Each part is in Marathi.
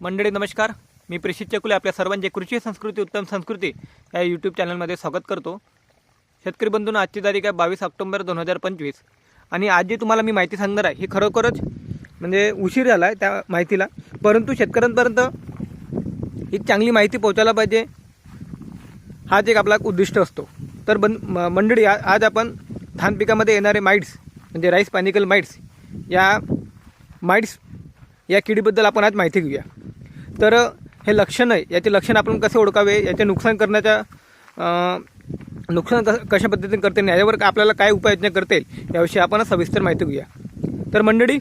मंडळी नमस्कार. मी प्रेषित चकुले आपल्या सर्वांचे कृषी संस्कृती उत्तम संस्कृती या यूट्यूब चॅनलमध्ये स्वागत करतो. शेतकरी बंधूंना आजची तारीख आहे बावीस ऑक्टोबर दोन हजार पंचवीस. आणि आज जी तुम्हाला मी माहिती सांगणार आहे. ही खरोखरच म्हणजे उशीर झाला आहे त्या माहितीला. परंतु शेतकऱ्यांपर्यंत ही चांगली माहिती पोहोचायला पाहिजे. हाच एक आपला उद्दिष्ट असतो. तर बन मंडळी आज आपण धान पिकामध्ये येणारे माइट्स म्हणजे राईस पॅनिकल माइट्स या माइट्स या किडीबद्दल आपण आज माहिती घेऊया. तर हे लक्षण आहे याचे लक्षण आपण कसे ओळखावे? याचे नुकसान करण्याच्या नुकसान क कशा पद्धतीने करता येईल? याच्यावर आपल्याला काय उपाययोजना करता येईल? याविषयी आपण सविस्तर माहिती घेऊया. तर मंडळी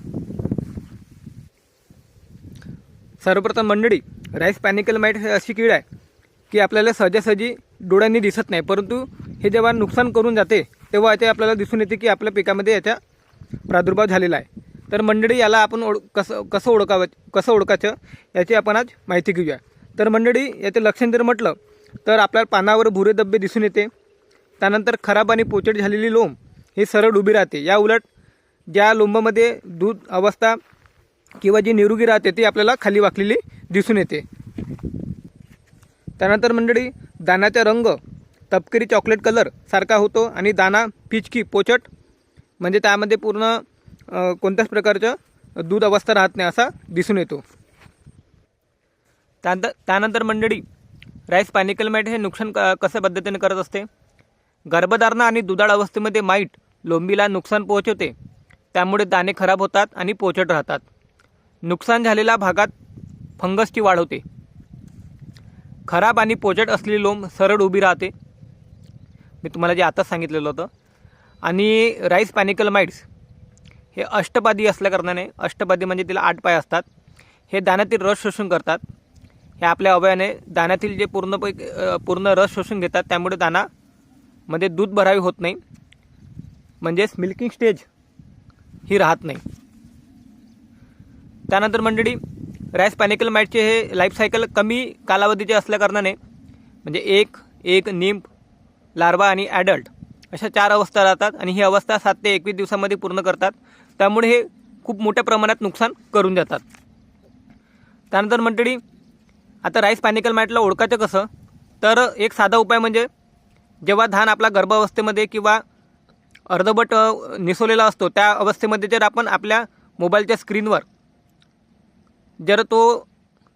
सर्वप्रथम मंडळी राईस पॅनिकल माईट हे अशी कीड आहे की आपल्याला सहजासहजी डोळ्यांनी दिसत नाही. परंतु हे जेव्हा नुकसान करून जाते तेव्हा ते आपल्याला दिसून येते की आपल्या पिकामध्ये याचा प्रादुर्भाव झालेला आहे. तर मंडळी याला आपण ओळ कसं कसं ओळखावं कसं ओळखायचं याची आपण आज माहिती घेऊया. तर मंडळी याचे लक्षण जर म्हटलं तर आपल्या पानावर भुरे धब्बे दिसून येते. त्यानंतर खराब आणि पोचट झालेली लोंब ही सरळ उभी राहते. या उलट ज्या लोंबामध्ये दूध अवस्था किंवा जी निरोगी राहते ती आपल्याला खाली वाकलेली दिसून येते. त्यानंतर मंडळी दाण्याचा रंग तपकिरी चॉकलेट कलर सारखा होतो आणि दाना पिचकी पोचट म्हणजे त्यामध्ये पूर्ण कोणत्याच प्रकारचं दूध अवस्था राहत नाही असा दिसून येतो. त्यानंतर त्यानंतर मंडळी राईस पॅनिकल माईट हे नुकसान क कशा पद्धतीने करत असते? गर्भधारणा आणि दुधाळ अवस्थेमध्ये माईट लोंबीला नुकसान पोहोचवते. त्यामुळे दाणे खराब होतात आणि पोचट राहतात. नुकसान झालेल्या भागात फंगसची वाढ होते. खराब आणि पोचट असलेली लोंब सरळ उभी राहते. मी तुम्हाला जे आताच सांगितलेलं होतं. आणि राईस पॅनिकल माइट्स हे अष्टपादी असल्याकारणाने अष्टपादी म्हणजे तिला आठ पाय असतात. हे दाण्यातील रस शोषण करतात. हे आपल्या अवयाने दाण्यातील जे पूर्णपैकी पूर्ण रस शोषून घेतात त्यामुळे दाणामध्ये दूध भरावी होत नाही. म्हणजेच मिल्किंग स्टेज ही राहत नाही. त्यानंतर मंडळी राईस पॅनिकल माईटचे हे लाईफ सायकल कमी कालावधीचे असल्याकारणाने म्हणजे एक एक निंप लार्वा आणि ॲडल्ट अशा चार अवस्था राहतात आणि ही अवस्था सात ते एकवीस दिवसामध्ये पूर्ण करतात. त्यामुळे हे खूप मोठ्या प्रमाणात नुकसान करून जातात. त्यानंतर मंडळी आता राईस पॅनिकल माइटला ओळखायचं कसं? तर एक साधा उपाय म्हणजे जेव्हा धान आपला गर्भावस्थेमध्ये किंवा अर्धवट निसवलेला असतो त्या अवस्थेमध्ये जर आपण आपल्या मोबाईलच्या स्क्रीनवर जर तो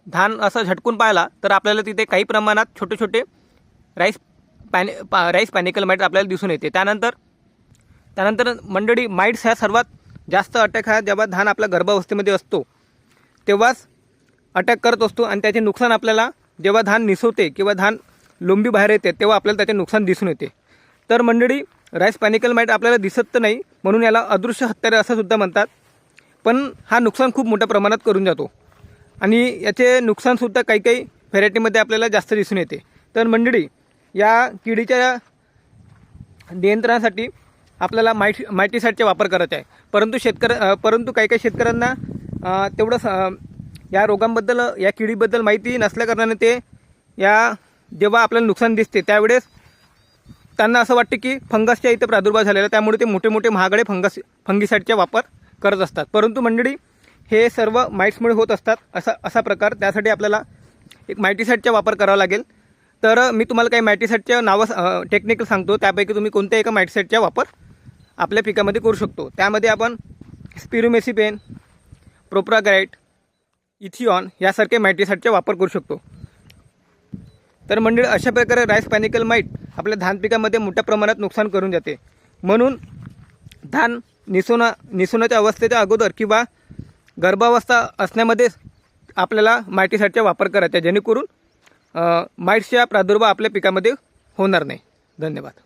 धान असं झटकून पाहिला तर आपल्याला तिथे काही प्रमाणात छोटे छोटे राईस पॅने पा राईस पॅनिकल माईट आपल्याला दिसून येते. त्यानंतर त्यानंतर मंडळी माईट्स ह्या सर्वात जास्त अटॅक हा जेव्हा धान आपल्या गर्भावस्थेमध्ये असतो तेव्हाच अटॅक करत असतो आणि त्याचे नुकसान आपल्याला जेव्हा धान निसवते किंवा धान लोंबी बाहेर येते तेव्हा आपल्याला त्याचे नुकसान दिसून येते. तर मंडळी राईस पॅनिकल माईट आपल्याला दिसत तर नाही म्हणून याला अदृश्य हत्यारे असं सुद्धा म्हणतात. पण हा नुकसान खूप मोठ्या प्रमाणात करून जातो. आणि याचे नुकसानसुद्धा काही काही व्हेरायटीमध्ये आपल्याला जास्त दिसून येते. तर मंडळी या किडीच्या नियंत्रणासाठी आपल्याला माइट मायटीसाईडचा वापर करायचा आहे. परंतु शेतकऱ्या परंतु काही काही शेतकऱ्यांना तेवढं स- या रोगांबद्दल या किडीबद्दल माहिती नसल्याकारणाने ते या जेव्हा आपल्याला नुकसान दिसते त्यावेळेस त्यांना असं वाटतं की फंगसच्या इथे प्रादुर्भाव झालेला आहे, त्यामुळे ते मोठे मोठे महागडे फंगस फंगिसाईडचा वापर करत असतात. परंतु मंडळी हे सर्व माईट्समुळे होत असतात असा असा प्रकार. त्यासाठी आपल्याला एक मायटीसाईडचा वापर करावा लागेल. तर मी तुम्हाला काही मायटीसाईडच्या नावं टेक्निकल सांगतो. त्यापैकी तुम्ही कोणत्या एका मॅटीसेटचा वापर आपल्या पिकामध्ये करू शकतो. त्यामध्ये आपण स्पिरुमेसिपेन प्रोप्राग्राईट इथिऑन यासारखे मॅटीसेटचा वापर करू शकतो. तर मंडळी अशा प्रकारे राईस पॅनिकल माईट आपल्या धान पिकामध्ये मोठ्या प्रमाणात नुकसान करून जाते. म्हणून धान निसोना निसोनाच्या अवस्थेच्या अगोदर किंवा गर्भावस्था असण्यामध्ये आपल्याला मायटीसाईडचा वापर करायचा जेणेकरून माईट्सचा प्रादुर्भाव आपल्या पिकामध्ये होणार नाही. धन्यवाद.